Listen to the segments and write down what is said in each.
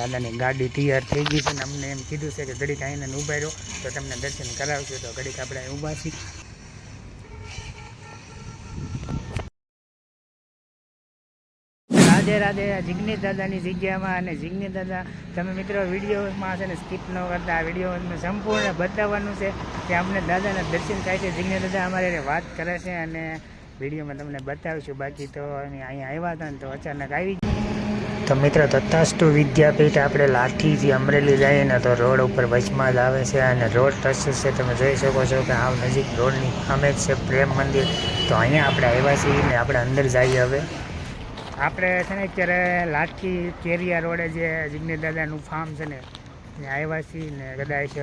દાદાની ગાડી તૈયાર થઈ ગઈ છે ને અમને એમ કીધું છે કે ઘડીક આવીને ઊભા રહ્યો તો તમને દર્શન કરાવશું, તો ઘડીક આપણે ઊભા છીએ રાધે રાધે જિગ્નેશ દાદાની જગ્યામાં અને જિગ્નેશ દાદા, તમે મિત્રો વિડીયોમાં છે ને સ્કીપ ન કરતા, આ વીડિયો સંપૂર્ણ બતાવવાનું છે કે અમને દાદાના દર્શન થાય છે, જિગ્નેશ દાદા અમારે વાત કરે છે અને વિડીયોમાં તમને બતાવીશું બાકી તો અહીંયા આવ્યા હતા ને તો અચાનક આવી. તો મિત્રો, તથાસ્તુ વિદ્યાપીઠ આપણે લાઠીથી અમરેલી જઈએ ને તો રોડ ઉપર વચમાં જ આવે છે અને રોડ ટચ છે. તમે જોઈ શકો છો કે આવ નજીક રોડની સામે જ છે પ્રેમ મંદિર. તો અહીંયા આપણે આવ્યા છીએ ને આપણે અંદર જઈએ હવે. આપણે છે ને અત્યારે લાઠી કેરિયા રોડે જે જિગ્નેશ દાદાનું ફાર્મ છે ને આવ્યા છીએ ને કદાચ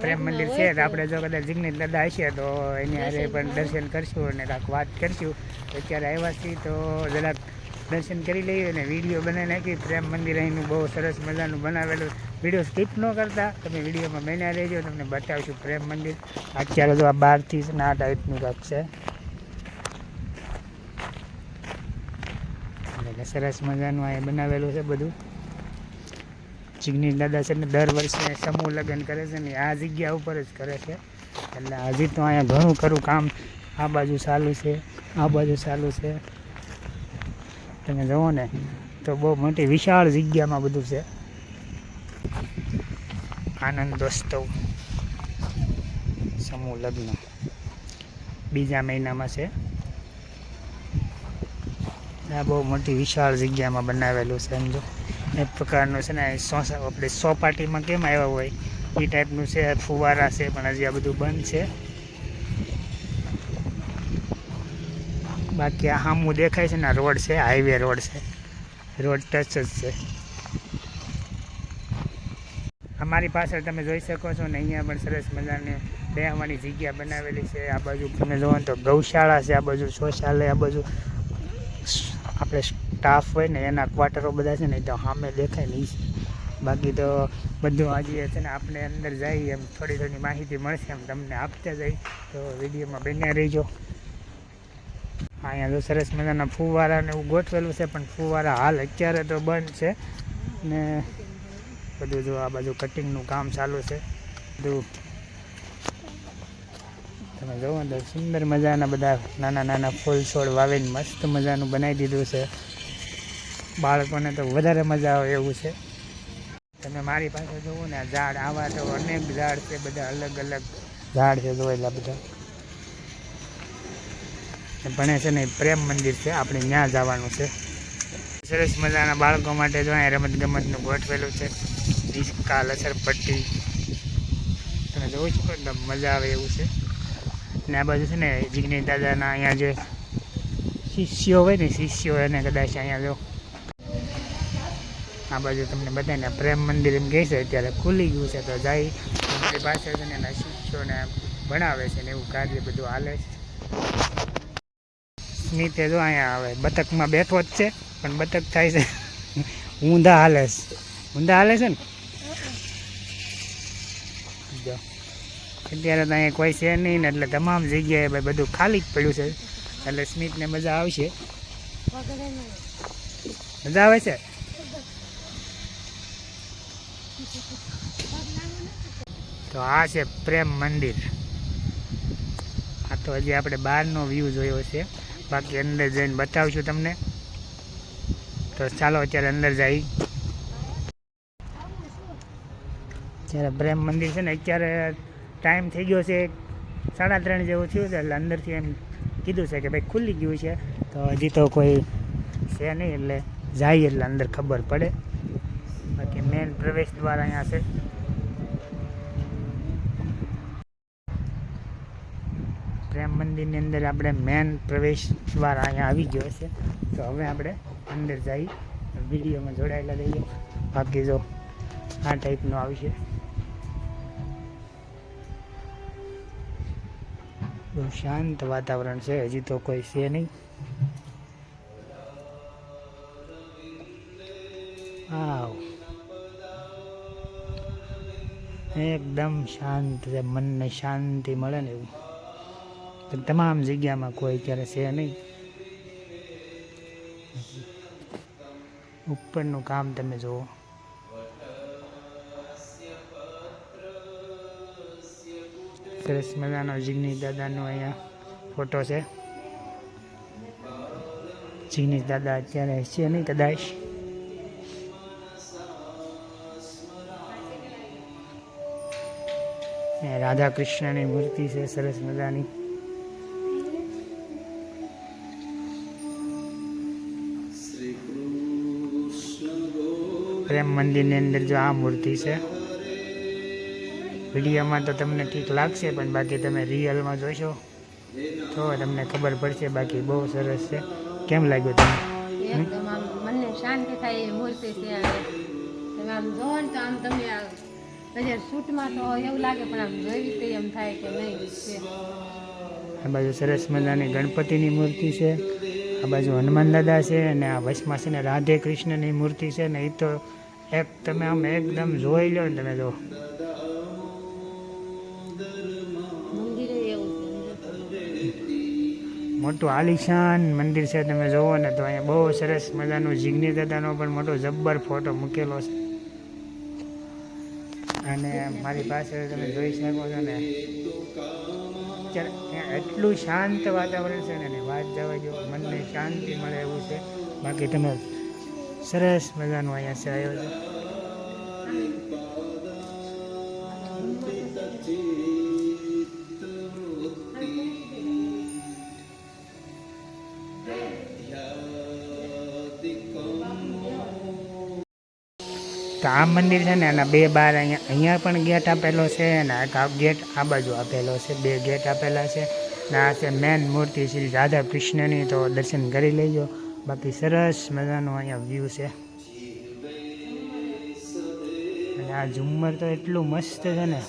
પ્રેમ મંદિર છે તો આપણે જો કદાચ જિગ્નેશ દાદા હશે તો એની હારે પણ દર્શન કરશું અને કાંક વાત કરશું. અત્યારે આવ્યા છીએ તો જરાક દર્શન કરી લઈએ અને વીડિયો બનાવી નાખી પ્રેમ મંદિર અહીંનું બહુ સરસ મજાનું બનાવેલું. વીડિયો સ્કીપ ન કરતા. તમે વિડીયોમાં બન્યા રહેજો. તમને બતાવીશું પ્રેમ મંદિર. અત્યારે તો આ બહારથી ના આ ટાઈપનું કાંક છે. સરસ મજાનું અહીંયા બનાવેલું છે બધું. જિગ્નેશ દાદા છે ને દર વર્ષે સમૂહ લગ્ન કરે છે ને આ જગ્યા ઉપર જ કરે છે. એટલે હજી તો અહીંયા ઘણું ખરું કામ. આ બાજુ ચાલુ છે. આ બાજુ ચાલુ છે. તમે જુઓ ને, તો બહુ મોટી વિશાળ જગ્યામાં બધું છે. આનંદ દોસ્તો સમૂહ લગ્ન. બીજા મહિનામાં છે. આ બહુ મોટી વિશાળ જગ્યામાં બનાવેલું છે સમજો એ પ્રકારનું છે ને આપણે સોપાટીમાં કેમ આવ્યા હોય, એ ટાઈપનું છે ફુવારા છે, પણ હજી આ બધું બંધ છે. બાકી આ સામું દેખાય છે ને રોડ છે હાઈવે રોડ છે. રોડ ટચ જ છે. અમારી પાછળ તમે જોઈ શકો છો ને, અહીંયા પણ સરસ મજાની બેહવાની જગ્યા બનાવેલી છે. આ બાજુ તમે જુઓ તો ગૌશાળા છે, આ બાજુ શૌચાલય, આ બાજુ આપણે સ્ટાફ હોય ને, એના ક્વાર્ટરો બધા છે ને તો સામે દેખાય નહીં. બાકી તો બધું આજે છે ને, આપણે અંદર જઈએ એમ થોડી થોડી માહિતી મળશે એમ તમને આપતા જઈ તો વિડીયોમાં બન્યા રહીજો. અહીંયા તો સરસ મજાના ફુવારા ને એવું ગોઠવેલું છે, પણ ફુવારા હાલ અત્યારે તો બંધ છે. ને બધું જો આ બાજુ કટિંગનું કામ ચાલુ છે. બધું તમે જુઓ તો સુંદર મજાના બધા નાના નાના ફૂલ છોડ વાવીને મસ્ત મજાનું બનાવી દીધું છે. બાળકોને તો વધારે મજા આવે એવું છે. તમે મારી પાસે જુઓ ને, આ ઝાડ, આવા તો અનેક ઝાડ છે, બધા અલગ અલગ ઝાડ છે, જોયેલા બધા. ભણે છે ને પ્રેમ મંદિર છે, આપણે ત્યાં જવાનું છે. સરસ મજાના બાળકો માટે જો અહીંયા રમત ગમતનું ગોઠવેલું છે. હિંચકા લસરપટ્ટી. તમે જોઈ શકો એકદમ મજા આવે એવું છે. ને આ બાજુ છે ને જિગ્નેશ દાદાના અહીંયા જે શિષ્યો હોય ને, શિષ્યો એને કદાચ અહીંયા જો. આ બાજુ તમને બધાને પ્રેમ મંદિર એમ કહે છે, અત્યારે ખુલી ગયું છે, તો જાય. પાસે છે ને એના શિષ્યોને ભણાવે છે ને એવું કાર્ય બધું હાલે છે. સ્મિતે જો અહીંયા આવે. બતકમાં બેઠો જ છે, પણ બતક થાય છે. ઊંધા હાલે છે. ઊંધા હાલે છે ને? જો. અત્યારે તો અહીંયા કોઈ છે નહીં ને, એટલે તમામ જગ્યાએ ભાઈ બધું ખાલી જ પડ્યું છે. એટલે સ્મિતને મજા આવશે. મજા આવે છે? તો આ છે પ્રેમ મંદિર. આ તો હજી આપણે બહારનો વ્યૂ જોયો છે. બાકી અંદર જઈને બતાવશું તમને. તો ચાલો અત્યારે અંદર જઈ જ્યારે પ્રેમ મંદિર છે ને, અત્યારે ટાઈમ થઈ ગયો છે સાડા ત્રણ જેવું થયું છે, એટલે અંદરથી એમ કીધું છે કે ભાઈ ખુલ્લી ગયું છે. તો હજી તો કોઈ છે નહીં, એટલે જાય એટલે અંદર ખબર પડે. બાકી મેન પ્રવેશ દ્વાર અહીંયા છે. પ્રેમ મંદિરની અંદર આપણે મેન પ્રવેશ દ્વાર અહીંયા આવી ગયો છે. તો હવે આપણે અંદર જઈ વિડીયોમાં જોડાયેલા રહીએ. બાકી જો આ ટાઈપનું આવશે. બહુ શાંત વાતાવરણ છે, હજી તો કોઈ છે નહીં. આવ. એકદમ શાંત છે, મનને શાંતિ મળે ને એવું. તમામ જગ્યામાં કોઈ અત્યારે છે નહીં. ઉપરનું કામ તમે જુઓ. સરસ મજાનો જીગ્ની દાદાનો અહીંયા ફોટો છે. જીગ્ની દાદા અત્યારે છે નહીં, કદાચ. રાધા કૃષ્ણની મૂર્તિ છે, સરસ મજાની. પ્રેમ મંદિરની અંદર જો આ મૂર્તિ છે વિડીયોમાં તો તમને ઠીક લાગશે પણ બાકી તમે રિયલમાં જોશો તો તમને ખબર પડશે બાકી બહુ સરસ છે. કેમ લાગ્યું તમને? એકદમ શાંતિ થાય એવી મૂર્તિ છે તમે આમ જોવો ને તો આમ તમે આ શૂટમાં તો એવું લાગે પણ આમ જોઈ તો એમ થાય કે નહીં છે. આ બાજુ સરસ મજાની ગણપતિની મૂર્તિ છે આ બાજુ હનુમાન દાદા છે અને આ વચમાં છે ને રાધે કૃષ્ણની મૂર્તિ છે ને એ તો એક તમે આમ એકદમ જોઈ લો ને તમે જો. મોટું આલિશાન મંદિર છે તમે જોવો ને તો અહીંયા બહુ સરસ મજાનું જીગ્ની દાદાનો પણ મોટો જબ્બર ફોટો મૂકેલો છે. અને મારી પાસે તમે જોઈ શકો છો ને એટલું શાંત વાતાવરણ છે ને વાત જવા જો મનને શાંતિ મળે એવું છે. બાકી તમે સરસ મજાનું અહીંયા છે આયોજન તો આ મંદિર છે ને, એના બે બાર અહીંયા અહીંયા પણ ગેટ આપેલો છે અને એક આ ગેટ આ બાજુ આપેલો છે, બે ગેટ આપેલા છે. ને આ છે મેન મૂર્તિ શ્રી રાધા કૃષ્ણની તો દર્શન કરી લેજો. બાકી સરસ મજાનો અહીંયા વ્યૂ છે. અને આ ઝુમ્મર તો એટલું મસ્ત છે ને.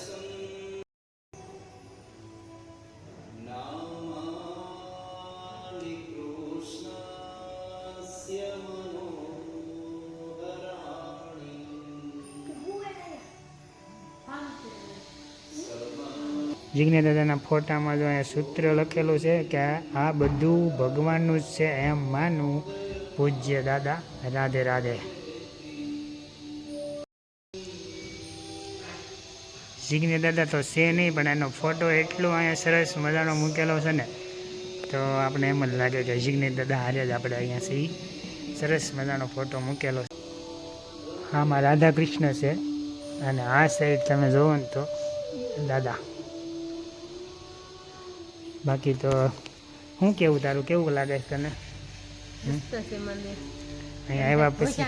જીગ્ને દાદાના ફોટામાં જો અહીંયા સૂત્ર લખેલું છે કે આ બધું ભગવાનનું જ છે એમ માનું પૂજ્ય દાદા. રાધે રાધે. જીગ્ને દાદા તો છે નહીં, પણ એનો ફોટો એટલો અહીંયા સરસ મજાનો મૂકેલો છે ને, તો આપણે એમ જ લાગે કે જીગ્ને દાદા હારે જ આપણે અહીંયા છે સરસ મજાનો ફોટો મૂકેલો છે. આમાં રાધા કૃષ્ણ છે અને આ સાઈડ તમે જોવો ને તો દાદા. બાકી તો શું કેવું તારું? કેવું લાગે છે તને? આવ્યા પછી.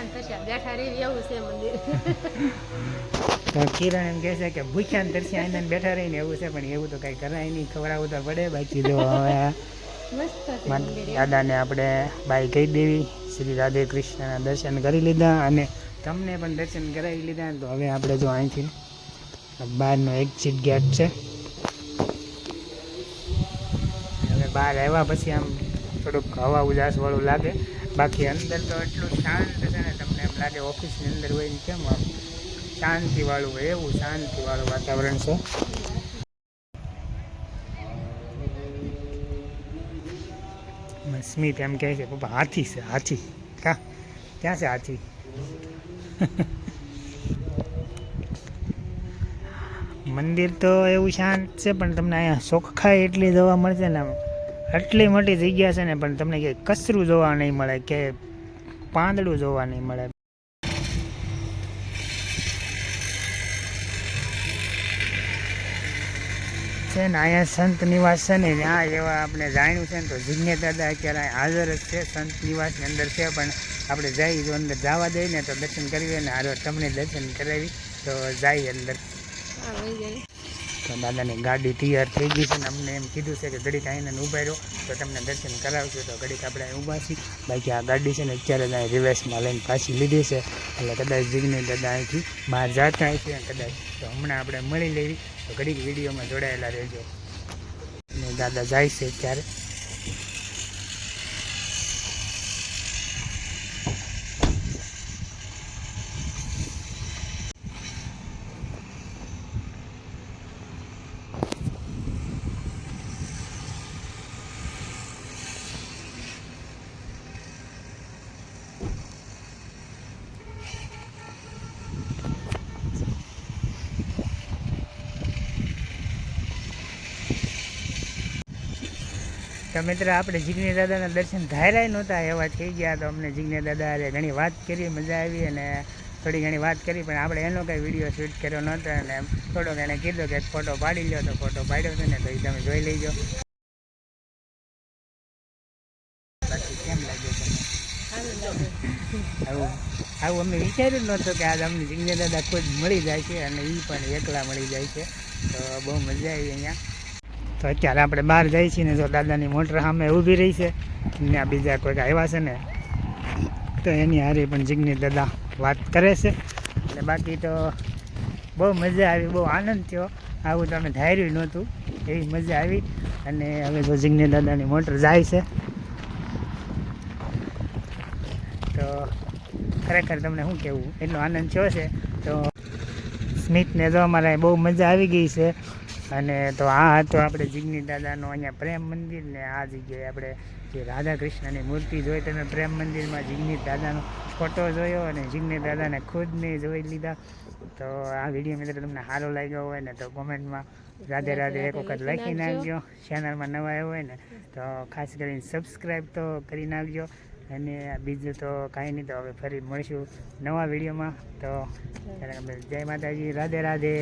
કિરણ એમ કહે છે કે ભૂખ્યા ને તરસ્યા આઈને બેઠા રહીને એવું છે પણ એવું તો કાંઈ કરાય નહીં. ખવડાવવું તો પડે બાકી જો હવે. દાદાને આપણે બાઈ કહી દેવી શ્રી રાધે કૃષ્ણના દર્શન કરી લીધા અને તમને પણ દર્શન કરાવી લીધા તો હવે આપણે જો અહીંથી બહારનો એક્ઝિટ ગેટ છે હવે બહાર આવ્યા પછી આમ થોડુંક હવા ઉજાસવાળું લાગે. બાકી અંદર તો એટલું શાંત છે ને તમને એમ લાગે ઓફિસની અંદર હોય ને કેમ આમ શાંતિવાળું હોય, એવું શાંતિવાળું વાતાવરણ છે. સ્મિત એમ કહે છે, પપ્પા, હાથી છે, હાથી. કા? ક્યાં છે હાથી? મંદિર તો એવું શાંત છે, પણ તમને અહીંયા ચોખ્ખાઈ એટલી જોવા મળશે ને આમ. આટલી મોટી જગ્યા છે ને, પણ તમને કે કચરું જોવા નહીં મળે કે પાંદડું જોવા નહીં મળે. છે ને, અહીંયા સંત નિવાસ છે ને ત્યાં એવા આપણે જાણ્યું છે ને, તો જીજ્ઞે દાદા અત્યારે હાજર જ છે, સંત નિવાસની અંદર છે, પણ આપણે જઈ જો અંદર જવા દઈએ ને, તો દર્શન કરીએ ને હારો તમને દર્શન કરાવી, તો જાય અંદર. તો દાદાની ગાડી તૈયાર થઈ ગઈ છે ને અમને એમ કીધું છે કે ઘડીક આવીને ઊભા રહ્યો તો તમને દર્શન કરાવશું. તો ઘડીક આપણે ઊભા છીએ. બાકી આ ગાડી છે ને અત્યારે જ અહીં રિવર્સમાં લઈને પાછી લીધી છે. એટલે કદાચ જીગની દાદા અહીંથી બહાર જતા હશે કદાચ તો હમણાં આપણે મળી લેવી. તો ઘડીક વિડીયોમાં જોડાયેલા રહેજો. અને દાદા જાય છે ત્યારે. તો મિત્ર, આપણે જીગ્ની દાદાના દર્શન ધાર્યા નહોતા, એવા થઈ ગયા તો અમને જીગ્ની દાદા અરે ઘણી વાત કરી, મજા આવી અને થોડી ઘણી વાત કરી, પણ આપણે એનો કંઈ વીડિયો શૂટ કર્યો નહોતો અને થોડોક એને કીધું કે ફોટો પાડી લો તો ફોટો પાડ્યો હતો ને, તો એ તમે જોઈ લેજો. બાકી કેમ લાગ્યું તમને? આવું અમે વિચાર્યું નહોતું કે આજ અમને જીગ્ને દાદા ખુદ મળી જાય છે અને એ પણ એકલા મળી જાય છે. તો બહુ મજા આવી અહીંયા. તો અત્યારે આપણે બહાર જઈએ છીએ ને જો દાદાની મોટર સામે ઊભી રહી છે, ને બીજા કોઈક આવ્યા છે ને, તો એની હારી પણ જીગની દાદા વાત કરે છે. એટલે બાકી તો બહુ મજા આવી, બહુ આનંદ થયો. આવું તો અમે ધાર્યું નહોતું, એવી મજા આવી. અને હવે જો જીગની દાદાની મોટર જાય છે. તો ખરેખર તમને શું કહેવું? એટલો આનંદ થયો છે. તો સ્મિતને જો અમારે બહુ મજા આવી ગઈ છે. અને તો આ હતો આપણે જીગની દાદાનો અહીંયા પ્રેમ મંદિર ને આ જગ્યાએ આપણે જે રાધા કૃષ્ણની મૂર્તિ જોઈ તમે પ્રેમ મંદિરમાં જીગની દાદાનો ફોટો જોયો અને જીગની દાદાને ખુદને જોઈ લીધા. તો આ વીડિયો મિત્રો તમને સારો લાગ્યો હોય ને તો કોમેન્ટમાં રાધે રાધે એક વખત લખી નાખજો. ચેનલમાં નવા આવ્યો હોય ને તો ખાસ કરીને સબસ્ક્રાઈબ તો કરી નાખજો. અને બીજું તો કાંઈ નહીં તો હવે ફરી મળીશું નવા વિડીયોમાં. તો જય માતાજી, રાધે રાધે.